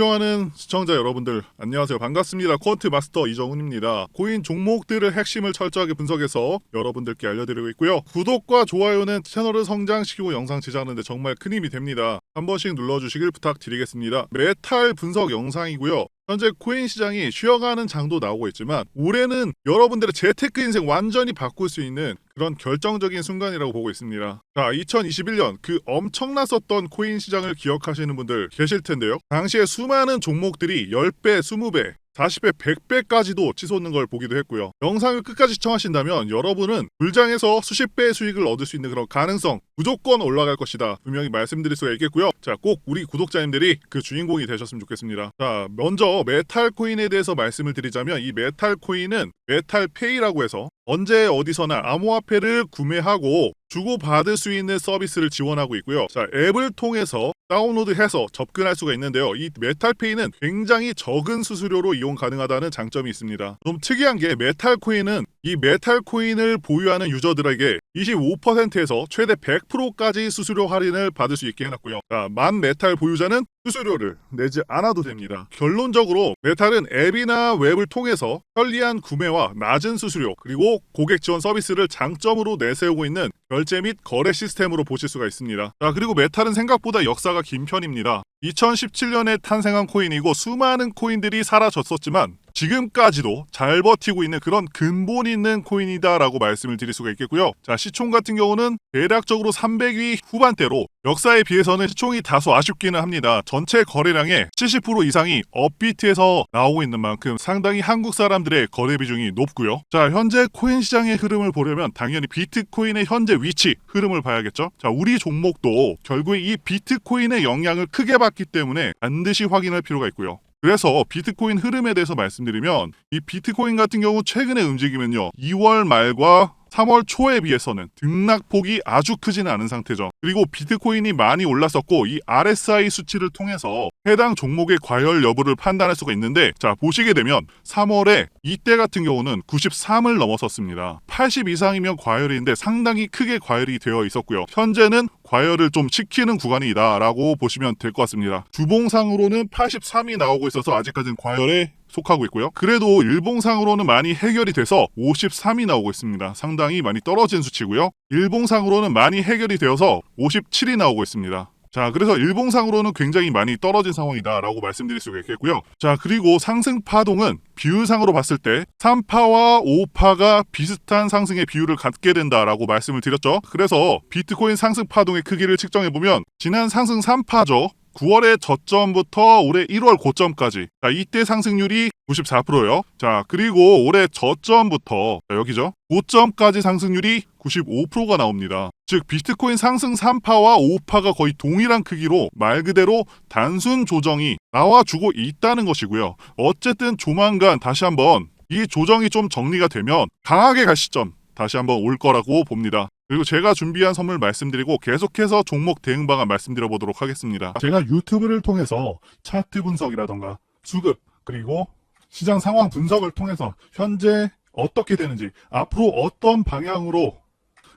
존경하는 시청자 여러분들 안녕하세요. 반갑습니다. 쿼트 마스터 이정훈입니다. 코인 종목들을 핵심을 철저하게 분석해서 여러분들께 알려드리고 있고요. 구독과 좋아요는 채널을 성장시키고 영상 제작하는데 정말 큰 힘이 됩니다. 한 번씩 눌러주시길 부탁드리겠습니다. 메탈 분석 영상이고요 현재 코인 시장이 쉬어가는 장도 나오고 있지만 올해는 여러분들의 재테크 인생 완전히 바꿀 수 있는 그런 결정적인 순간이라고 보고 있습니다. 자, 2021년 그 엄청났었던 코인 시장을 기억하시는 분들 계실 텐데요. 당시에 수많은 종목들이 10배, 20배, 40배, 100배까지도 치솟는 걸 보기도 했고요. 영상을 끝까지 시청하신다면 여러분은 불장에서 수십 배의 수익을 얻을 수 있는 그런 가능성 무조건 올라갈 것이다. 분명히 말씀드릴 수가 있겠고요. 자, 꼭 우리 구독자님들이 그 주인공이 되셨으면 좋겠습니다. 자, 먼저 메탈 코인에 대해서 말씀을 드리자면 이 메탈 코인은 메탈 페이라고 해서 언제 어디서나 암호화폐를 구매하고 주고받을 수 있는 서비스를 지원하고 있고요. 자, 앱을 통해서 다운로드해서 접근할 수가 있는데요. 이 메탈페이는 굉장히 적은 수수료로 이용 가능하다는 장점이 있습니다. 좀 특이한 게 메탈코인은 이 메탈 코인을 보유하는 유저들에게 25%에서 최대 100%까지 수수료 할인을 받을 수 있게 해놨고요. 자, 만 메탈 보유자는 수수료를 내지 않아도 됩니다. 결론적으로 메탈은 앱이나 웹을 통해서 편리한 구매와 낮은 수수료 그리고 고객 지원 서비스를 장점으로 내세우고 있는 결제 및 거래 시스템으로 보실 수가 있습니다. 자, 그리고 메탈은 생각보다 역사가 긴 편입니다. 2017년에 탄생한 코인이고 수많은 코인들이 사라졌었지만 지금까지도 잘 버티고 있는 그런 근본 있는 코인이다라고 말씀을 드릴 수가 있겠고요. 자, 시총 같은 경우는 대략적으로 300위 후반대로 역사에 비해서는 시총이 다소 아쉽기는 합니다. 전체 거래량의 70% 이상이 업비트에서 나오고 있는 만큼 상당히 한국 사람들의 거래 비중이 높고요. 자, 현재 코인 시장의 흐름을 보려면 당연히 비트코인의 현재 위치 흐름을 봐야겠죠. 자, 우리 종목도 결국에 이 비트코인의 영향을 크게 받기 때문에 반드시 확인할 필요가 있고요. 그래서 비트코인 흐름에 대해서 말씀드리면 이 비트코인 같은 경우 최근의 움직임은요. 2월 말과 3월 초에 비해서는 등락폭이 아주 크지는 않은 상태죠. 그리고 비트코인이 많이 올랐었고 이 RSI 수치를 통해서 해당 종목의 과열 여부를 판단할 수가 있는데 자 보시게 되면 3월에 이때 같은 경우는 93을 넘어섰습니다. 80 이상이면 과열인데 상당히 크게 과열이 되어 있었고요. 현재는 과열을 좀 시키는 구간이다라고 보시면 될 것 같습니다. 주봉상으로는 83이 나오고 있어서 아직까지는 과열에 속하고 있고요. 그래도 일봉상으로는 많이 해결이 돼서 53이 나오고 있습니다. 상당히 많이 떨어진 수치고요. 일봉상으로는 많이 해결이 되어서 57이 나오고 있습니다. 자, 그래서 일봉상으로는 굉장히 많이 떨어진 상황이다라고 말씀드릴 수가 있겠고요. 자, 그리고 상승 파동은 비율상으로 봤을 때 3파와 5파가 비슷한 상승의 비율을 갖게 된다라고 말씀을 드렸죠. 그래서 비트코인 상승 파동의 크기를 측정해 보면 지난 상승 3파죠. 9월의 저점부터 올해 1월 고점까지. 자, 이때 상승률이 94%요. 자, 그리고 올해 저점부터 자, 여기죠. 고점까지 상승률이 95%가 나옵니다. 즉 비트코인 상승 3파와 5파가 거의 동일한 크기로 말 그대로 단순 조정이 나와주고 있다는 것이고요. 어쨌든 조만간 다시 한번 이 조정이 좀 정리가 되면 강하게 갈 시점 다시 한번 올 거라고 봅니다. 그리고 제가 준비한 선물 말씀드리고 계속해서 종목 대응 방안 말씀드려 보도록 하겠습니다. 제가 유튜브를 통해서 차트 분석이라던가 수급 그리고 시장 상황 분석을 통해서 현재 어떻게 되는지 앞으로 어떤 방향으로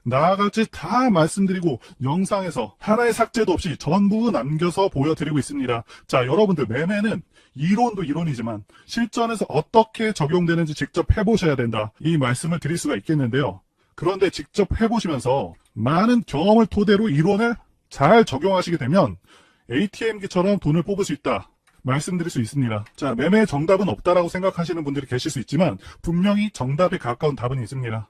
나아갈지 다 말씀드리고 영상에서 하나의 삭제도 없이 전부 남겨서 보여드리고 있습니다. 자, 여러분들 매매는 이론도 이론이지만 실전에서 어떻게 적용되는지 직접 해보셔야 된다. 이 말씀을 드릴 수가 있겠는데요. 그런데 직접 해보시면서 많은 경험을 토대로 이론을 잘 적용하시게 되면 ATM기처럼 돈을 뽑을 수 있다. 말씀드릴 수 있습니다. 자, 매매의 정답은 없다라고 생각하시는 분들이 계실 수 있지만 분명히 정답에 가까운 답은 있습니다.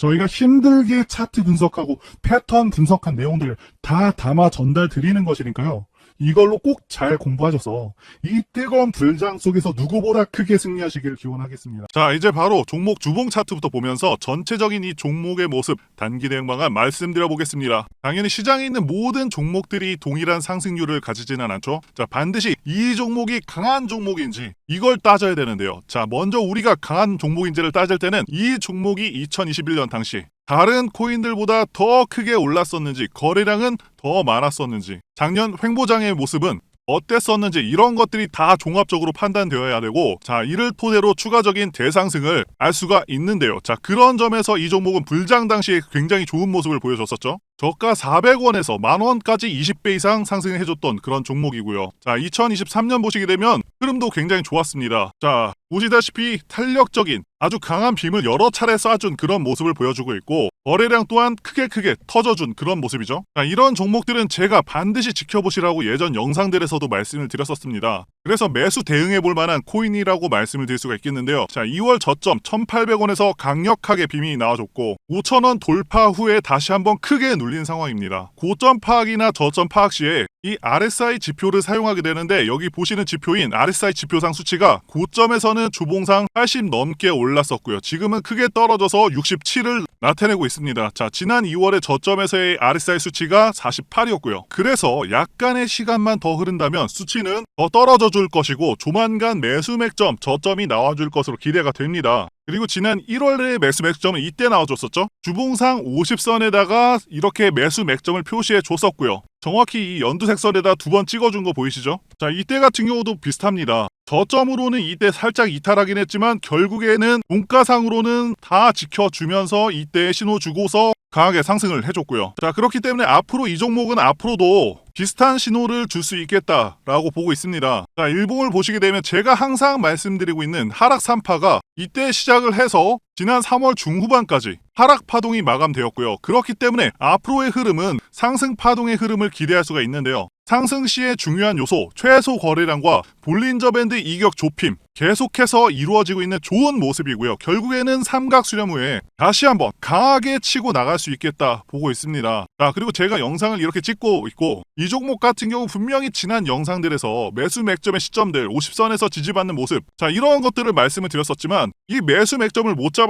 저희가 힘들게 차트 분석하고 패턴 분석한 내용들 다 담아 전달 드리는 것이니까요. 이걸로 꼭 잘 공부하셔서 이 뜨거운 불장 속에서 누구보다 크게 승리하시길 기원하겠습니다. 자, 이제 바로 종목 주봉 차트부터 보면서 전체적인 이 종목의 모습, 단기 대응 방안 말씀드려 보겠습니다. 당연히 시장에 있는 모든 종목들이 동일한 상승률을 가지지는 않죠. 자, 반드시 이 종목이 강한 종목인지 이걸 따져야 되는데요. 자, 먼저 우리가 강한 종목인지를 따질 때는 이 종목이 2021년 당시 다른 코인들보다 더 크게 올랐었는지 거래량은 더 많았었는지 작년 횡보장의 모습은 어땠었는지 이런 것들이 다 종합적으로 판단되어야 되고 자 이를 토대로 추가적인 대상승을 알 수가 있는데요. 자 그런 점에서 이 종목은 불장 당시에 굉장히 좋은 모습을 보여줬었죠 저가 400원에서 만원까지 20배 이상 상승해줬던 그런 종목이고요 자 2023년 보시게 되면 흐름도 굉장히 좋았습니다 자 보시다시피 탄력적인 아주 강한 빔을 여러 차례 쏴준 그런 모습을 보여주고 있고 거래량 또한 크게 크게 터져준 그런 모습이죠. 자, 이런 종목들은 제가 반드시 지켜보시라고 예전 영상들에서도 말씀을 드렸었습니다. 그래서 매수 대응해 볼 만한 코인이라고 말씀을 드릴 수가 있겠는데요. 자, 2월 저점 1,800원에서 강력하게 빔이 나와줬고 5,000원 돌파 후에 다시 한번 크게 눌린 상황입니다. 고점 파악이나 저점 파악 시에 이 RSI 지표를 사용하게 되는데 여기 보시는 지표인 RSI 지표상 수치가 고점에서는 주봉상 80 넘게 올랐었고요. 지금은 크게 떨어져서 67을 나타내고 있습니다. 자, 지난 2월의 저점에서의 RSI 수치가 48이었고요. 그래서 약간의 시간만 더 흐른다면 수치는 더 떨어져 줄 것이고 조만간 매수 맥점 저점이 나와줄 것으로 기대가 됩니다. 그리고 지난 1월에 매수 맥점은 이때 나와줬었죠. 주봉상 50선에다가 이렇게 매수 맥점을 표시해 줬었고요. 정확히 이 연두색 선에다 두 번 찍어준 거 보이시죠? 자, 이때 같은 경우도 비슷합니다. 저점으로는 이때 살짝 이탈하긴 했지만 결국에는 문가상으로는 다 지켜주면서 이때 신호 주고서 강하게 상승을 해줬고요. 자 그렇기 때문에 앞으로 이 종목은 앞으로도 비슷한 신호를 줄 수 있겠다라고 보고 있습니다. 자 일봉을 보시게 되면 제가 항상 말씀드리고 있는 하락 3파가 이때 시작을 해서 지난 3월 중후반까지 하락 파동이 마감되었고요. 그렇기 때문에 앞으로의 흐름은 상승 파동의 흐름을 기대할 수가 있는데요. 상승 시의 중요한 요소 최소 거래량과 볼린저 밴드 이격 좁힘 계속해서 이루어지고 있는 좋은 모습이고요. 결국에는 삼각 수렴 후에 다시 한번 강하게 치고 나갈 수 있겠다 보고 있습니다. 자, 그리고 제가 영상을 이렇게 찍고 있고 이 종목 같은 경우 분명히 지난 영상들에서 매수 맥점의 시점들 50선에서 지지받는 모습 자, 이런 것들을 말씀을 드렸었지만 이 매수 맥점을 못 잡아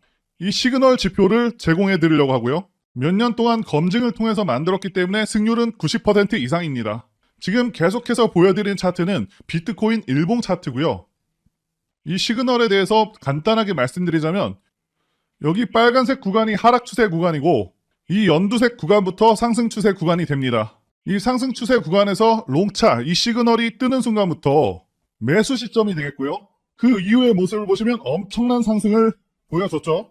이 시그널 지표를 제공해 드리려고 하고요. 몇 년 동안 검증을 통해서 만들었기 때문에 승률은 90% 이상입니다. 지금 계속해서 보여드린 차트는 비트코인 일봉 차트고요. 이 시그널에 대해서 간단하게 말씀드리자면 여기 빨간색 구간이 하락 추세 구간이고 이 연두색 구간부터 상승 추세 구간이 됩니다. 이 상승 추세 구간에서 롱차 이 시그널이 뜨는 순간부터 매수 시점이 되겠고요. 그 이후의 모습을 보시면 엄청난 상승을 보여줬죠.